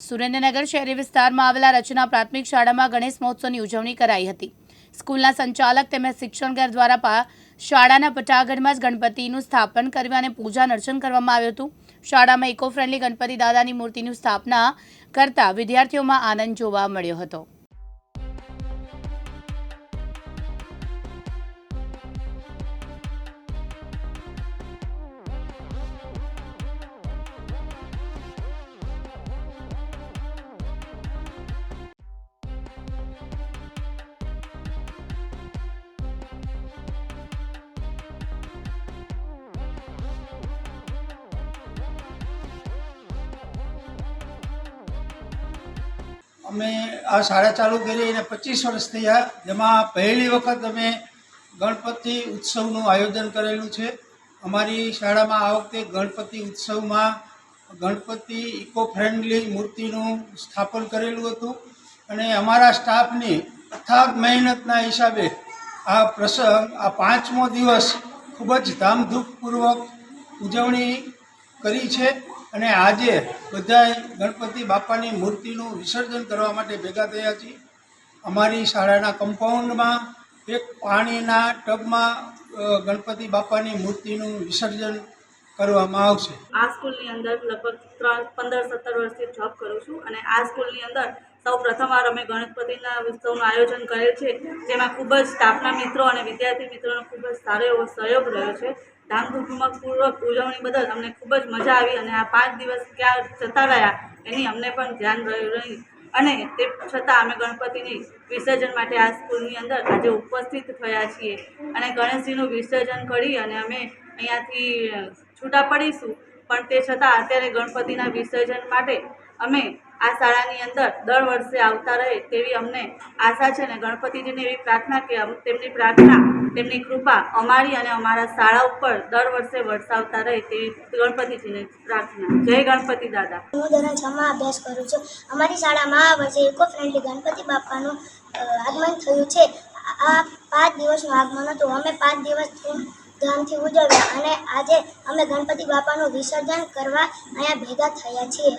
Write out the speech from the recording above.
સુરેન્દ્રનગર શહેરી વિસ્તારમાં આવેલા રચના પ્રાથમિક શાળામાં ગણેશ મહોત્સવની ઉજવણી કરાઈ હતી. સ્કૂલના સંચાલક તેમજ શિક્ષણગર દ્વારા શાળાના પટાગઢમાં જ ગણપતિનું સ્થાપન કરવા અને પૂજા અર્ચન કરવામાં આવ્યું હતું. શાળામાં ઇકો ફ્રેન્ડલી ગણપતિ દાદાની મૂર્તિની સ્થાપના કરતા વિદ્યાર્થીઓમાં આનંદ જોવા મળ્યો હતો. અમે આ શાળા ચાલુ કરી અને પચીસ વર્ષ થયા, જેમાં પહેલી વખત અમે ગણપતિ ઉત્સવનું આયોજન કરેલું છે. અમારી શાળામાં આ વખતે ગણપતિ ઉત્સવમાં ગણપતિ ઇકો ફ્રેન્ડલી મૂર્તિનું સ્થાપન કરેલું હતું અને અમારા સ્ટાફની અથાગ મહેનતના હિસાબે આ પ્રસંગ, આ પાંચમો દિવસ ખૂબ જ ધામધૂમપૂર્વક ઉજવણી કરી છે. અને આજે બધાય ગણપતિ બાપાની મૂર્તિનું વિસર્જન કરવા માટે ભેગા થયા છીએ. અમારી શાળાના કમ્પાઉન્ડમાં એક પાણીના ટબમાં ગણપતિ બાપાની મૂર્તિનું વિસર્જન કરવામાં આવશે. આ સ્કૂલની અંદર લગભગ ત્રણ, પંદર, સત્તર વર્ષથી જોબ કરું છું અને આ સ્કૂલની અંદર સૌ પ્રથમવાર અમે ગણપતિના ઉત્સવનું આયોજન કરેલ છે, જેમાં ખૂબ જ સ્ટાફના મિત્રો અને વિદ્યાર્થી મિત્રોનો ખૂબ જ સારો એવો સહયોગ રહ્યો છે. ધામધૂમપૂર્વક ઉજવણી બદલ અમને ખૂબ જ મજા આવી અને આ પાંચ દિવસ ક્યાં જતા રહ્યા એની અમને પણ ધ્યાન રહ્યું નહીં અને તે છતાં અમે ગણપતિની વિસર્જન માટે આ સ્કૂલની અંદર આજે ઉપસ્થિત થયા છીએ. અને ગણેશજીનું વિસર્જન કરી અને અમે અહીંયાથી છૂટા પડીશું. પણ તે છતાં અત્યારે ગણપતિના વિસર્જન માટે અમે આ શાળાની અંદર દર વર્ષે આવતા રહે તેવી અમને આશા છે અને ગણપતિજીને એવી પ્રાર્થના કે તેમની પ્રાર્થના, તેમની કૃપા અમારી અને અમારા શાળા ઉપર દર વર્ષે વરસાવતા રહે તેવી ગણપતિજીને પ્રાર્થના. જય ગણપતિ દાદા. હું ધોરણ છમાં અભ્યાસ કરું છું. અમારી શાળામાં આ વર્ષે ઇકો ફ્રેન્ડલી ગણપતિ બાપાનું આગમન થયું છે. આ પાંચ દિવસનું આગમન હતું. અમે પાંચ દિવસ ધ્યાનથી ઉજવ્યા અને આજે અમે ગણપતિ બાપાનું વિસર્જન કરવા અહીંયા ભેગા થયા છીએ.